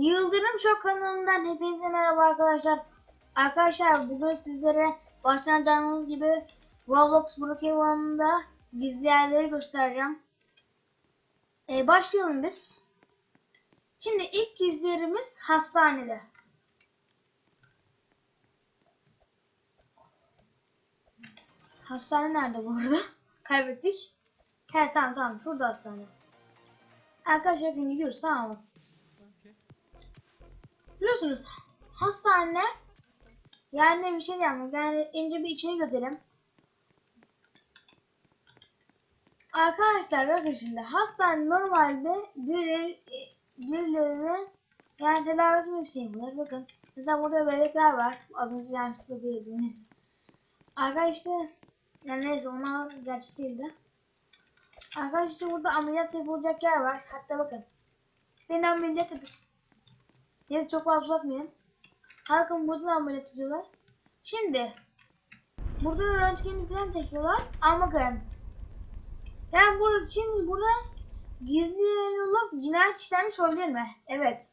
Yıldırım Şok kanalından hepinize merhaba arkadaşlar. Arkadaşlar bugün sizlere baştan canınız gibi Roblox Brookhaven'da gizli yerleri göstereceğim. Ee, başlayalım biz. Şimdi ilk gizli yerimiz hastanede. Hastane nerede bu arada? Kaybettik. He tamam tamam şurada hastane. Arkadaşlar gidiyoruz tamam mı? Biliyorsunuz hastane yani bir şey diyemem. Yani önce bir içine gezelim. Arkadaşlar bakın şimdi hastane normalde birileri, birilerini yani tedavi etmek için yapılır. Bakın mesela burada bebekler var. Az önce yanlışlıkla bir yazım. Arkadaşlar yani neyse onlar gerçek değildi. Arkadaşlar burada ameliyat yapılacak yer var. Hatta bakın. Beni ameliyat edin. Neyse çok fazla uzatmayayım. Halkın burada ameliyat ediyorlar. Şimdi burada röntgeni falan çekiyorlar. Ama bakın. Yani burası şimdi burada gizli olup cinayet işlenmiş olabilir mi? Evet.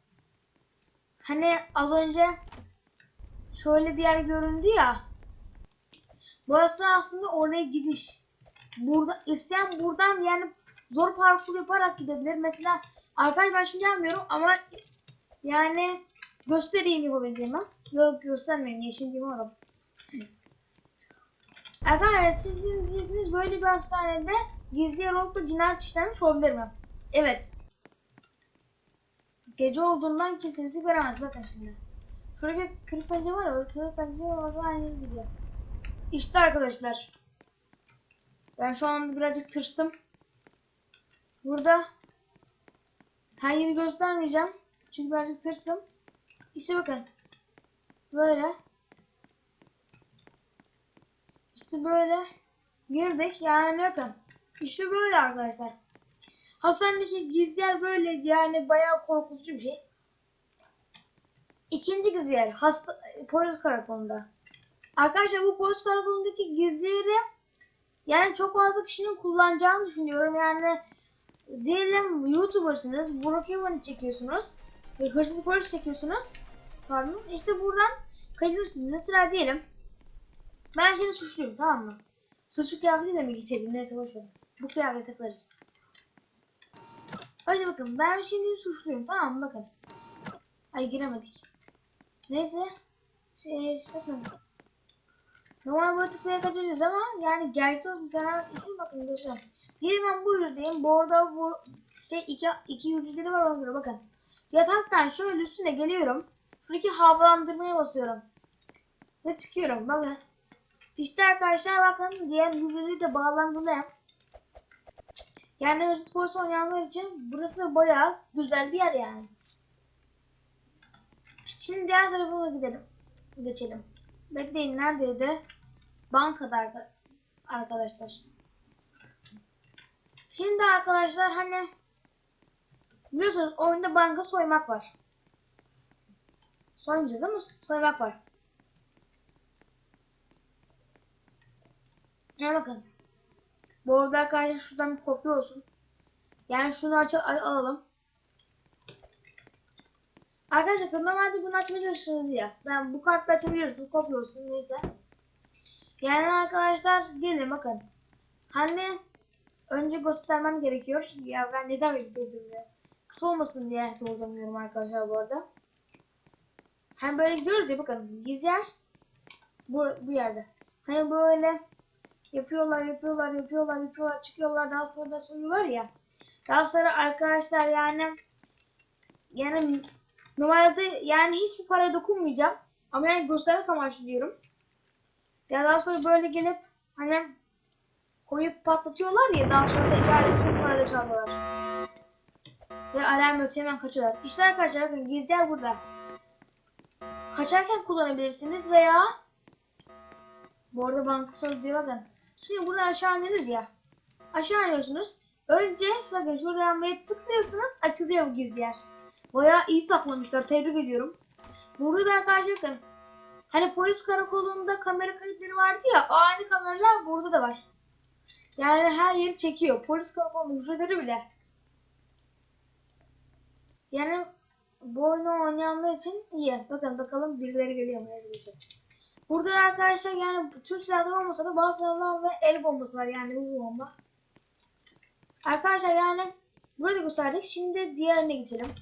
Hani az önce şöyle bir yer göründü ya. Burası aslında oraya gidiş. Burada isteyen buradan yani zor parkur yaparak gidebilir. Mesela arkadaş ben şimdi yapmıyorum ama yani göstereyim yapabildiğimi. Yok göstermeyeyim yeşil değil oğlum. Arkadaşlar sizin diyeceksiniz böyle bir hastanede gizli yer olup da cinayet işlenmiş olabilir mi? Evet. Gece olduğundan kesinlikle göremez. Bakın şimdi. Şurada kırık pencere var ya. Kırık pencere orada aynı gidiyor. İşte arkadaşlar. Ben şu an birazcık tırstım. Burada her yeri göstermeyeceğim. Çünkü birazcık tırstım. İşte bakın. Böyle. İşte böyle. Girdik. Yani bakın. İşte böyle arkadaşlar. Hastanedeki gizli yer böyle yani bayağı korkutucu bir şey. İkinci gizli yer hasta polis karakolunda. Arkadaşlar bu polis karakolundaki gizli yeri yani çok fazla kişinin kullanacağını düşünüyorum. Yani diyelim YouTuber'sınız, Brookhaven çekiyorsunuz ve hırsız polis çekiyorsunuz. Pardon. İşte buradan kaçırırsınız. Mesela diyelim ben şimdi suçluyum tamam mı? Suçlu kıyafetiyle mi geçelim? Neyse boşver. Bu kıyafete takılırız. Hadi bakın ben şimdi suçluyum tamam mı? Bakın. Ay giremedik. Neyse. Şey, bakın. Normal böyle tıklayarak kaçırıyoruz ama yani gerçek olsun sana için bakın göstereyim. Diyelim ben buyur diyeyim. Bu arada bu şey iki, iki yüzleri var ona göre bakın. Yataktan şöyle üstüne geliyorum. Şuradaki havalandırmaya basıyorum. Ve çıkıyorum bakın. İşte arkadaşlar bakın diğer yüzleri de bağlandılı. Yani hırsız polis oynayanlar için burası bayağı güzel bir yer yani. Şimdi diğer tarafa gidelim. Geçelim. Bekleyin neredeydi? Bankada arkadaşlar. Şimdi arkadaşlar hani biliyorsunuz oyunda banka soymak var. Soymayacağız ama soymak var. Ne bakın. Bu arada arkadaşlar şuradan bir kopya olsun. Yani şunu aç al- alalım. Arkadaşlar normalde bunu çalışırız ya. Ben bu kartla açabiliyoruz. Bu kopya olsun neyse. Yani arkadaşlar gelin bakın. Hani önce göstermem gerekiyor. Ya ben neden böyle durdum ya? Kısa olmasın diye durduruyorum arkadaşlar bu arada. Hani böyle gidiyoruz ya bakın. Gizli yer bu, bu yerde. Hani böyle yapıyorlar yapıyorlar yapıyorlar yapıyorlar çıkıyorlar daha sonra da soruyorlar ya. Daha sonra arkadaşlar yani yani normalde yani hiçbir para dokunmayacağım. Ama yani göstermek amaçlı diyorum. Ya daha sonra böyle gelip hani koyup patlatıyorlar ya daha sonra da içeride tüm parayı çalıyorlar. Ve alarm ötüyor hemen kaçıyorlar. İşte arkadaşlar bakın gizli yer burada. Kaçarken kullanabilirsiniz veya bu arada banka diyor bakın. Şimdi buradan aşağı ineriz ya. Aşağı iniyorsunuz. Önce bakın şuradan buraya tıklıyorsunuz açılıyor bu gizli yer. Bayağı iyi saklamışlar. Tebrik ediyorum. Burada da arkadaşlar bakın. Hani polis karakolunda kamera kayıtları vardı ya. o Aynı kameralar burada da var. Yani her yeri çekiyor. Polis karakolunun hücreleri bile. Yani bu oyunu oynayanlar için iyi. Bakın bakalım birileri geliyor mu? Bir şey. Burada arkadaşlar yani Türk silahları olmasa da bazı silahlar ve el bombası var yani bu bomba. Arkadaşlar yani burada gösterdik. Şimdi diğerine geçelim.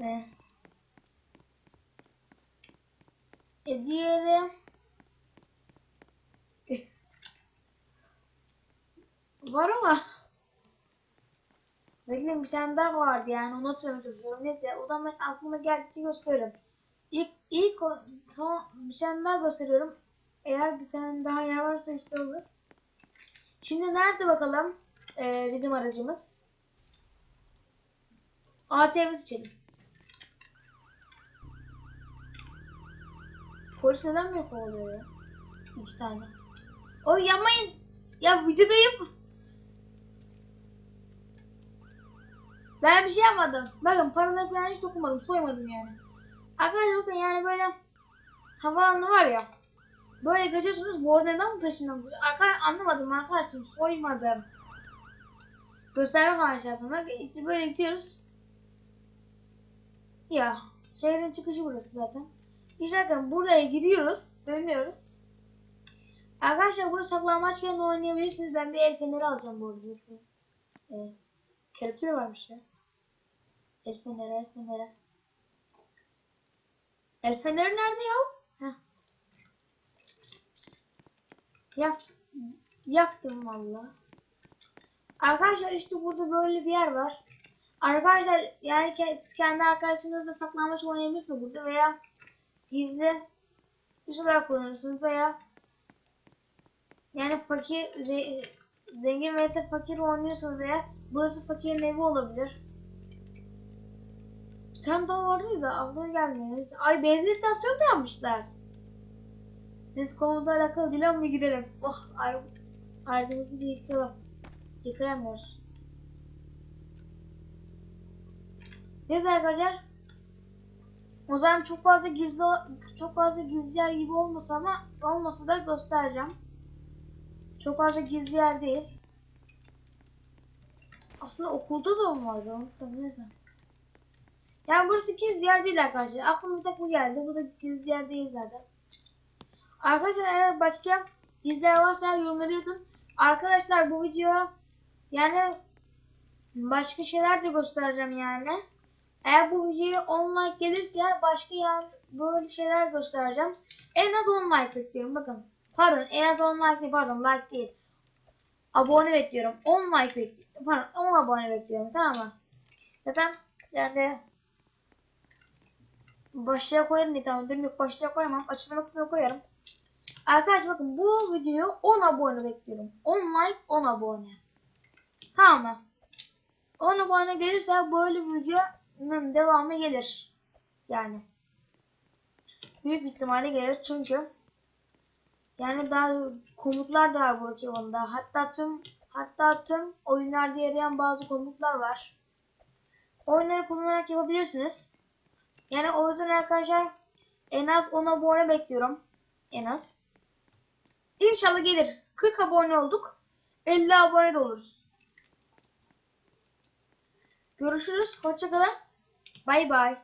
Ee, e, diğeri var ama Bekleyin bir tane daha vardı yani onu hatırlamaya çalışıyorum. Neyse o da ben aklıma geldikçe gösteririm. İlk, ilk son bir tane daha gösteriyorum. Eğer bir tane daha yer varsa işte olur. Şimdi nerede bakalım ee, bizim aracımız? ATV seçelim. Polis neden mi kovalıyor ya? İki tane. Oy yapmayın. Ya videodayım. Ben bir şey yapmadım. Bakın paraları falan hiç dokunmadım. Soymadım yani. Arkadaşlar bakın yani böyle havaalanı var ya. Böyle geçiyorsunuz bu arada neden peşinden koşuyor? Arkadaşlar anlamadım arkadaşım. Soymadım. Göstermek amaçlı yaptım. Bak işte böyle gidiyoruz. Ya şehrin çıkışı burası zaten. İşte bakın buraya gidiyoruz. Dönüyoruz. Arkadaşlar burada saklanmaç falan oynayabilirsiniz. Ben bir el feneri alacağım bu arada. Evet. Kelepçe de varmış ya. El feneri, el feneri. El feneri nerede ya? Heh. Yak, yaktım valla. Arkadaşlar işte burada böyle bir yer var. Arkadaşlar yani siz kendi arkadaşınızla saklanmaç oynayabilirsiniz burada veya gizli bir şeyler kullanırsınız veya yani fakir ze- zengin vs fakir oynuyorsanız eğer burası fakirin evi olabilir. Vardı da aklıma gelmiyor. Ay benzin istasyonu da yapmışlar. Neyse konumuzla alakalı değil ama gidelim. Oh ar aracımızı bir yıkayalım. Yıkayamıyoruz. Neyse arkadaşlar. O zaman çok fazla gizli çok fazla gizli yer gibi olmasa ama olmasa da göstereceğim. Çok fazla gizli yer değil. Aslında okulda da mı vardı unuttum neyse. Yani burası gizli yer değil arkadaşlar. Aklıma bir tek bu geldi. Bu da gizli yer değil zaten. Arkadaşlar eğer başka gizli yer varsa yorumları yazın. Arkadaşlar bu video yani başka şeyler de göstereceğim yani. Eğer bu videoya 10 like gelirse başka yani böyle şeyler göstereceğim. En az 10 like bekliyorum bakın. Pardon en az 10 like değil pardon like değil. Abone bekliyorum. 10 like bekliyorum. Pardon 10 abone bekliyorum tamam mı? Zaten yani başlığa koyarım diye tamam yok başlığa koyamam. Açıklama kısmına koyarım. Arkadaşlar bakın bu videoya 10 abone bekliyorum. 10 like 10 abone. Tamam mı? 10 abone gelirse böyle videonun devamı gelir. Yani. Büyük ihtimalle gelir çünkü yani daha komutlar da var bu oyunda. Hatta tüm hatta tüm oyunlarda yarayan bazı komutlar var. Oyunları kullanarak yapabilirsiniz. Yani o yüzden arkadaşlar en az 10 abone bekliyorum. En az. İnşallah gelir. 40 abone olduk. 50 abone de oluruz. Görüşürüz. Hoşçakalın. Bay bay.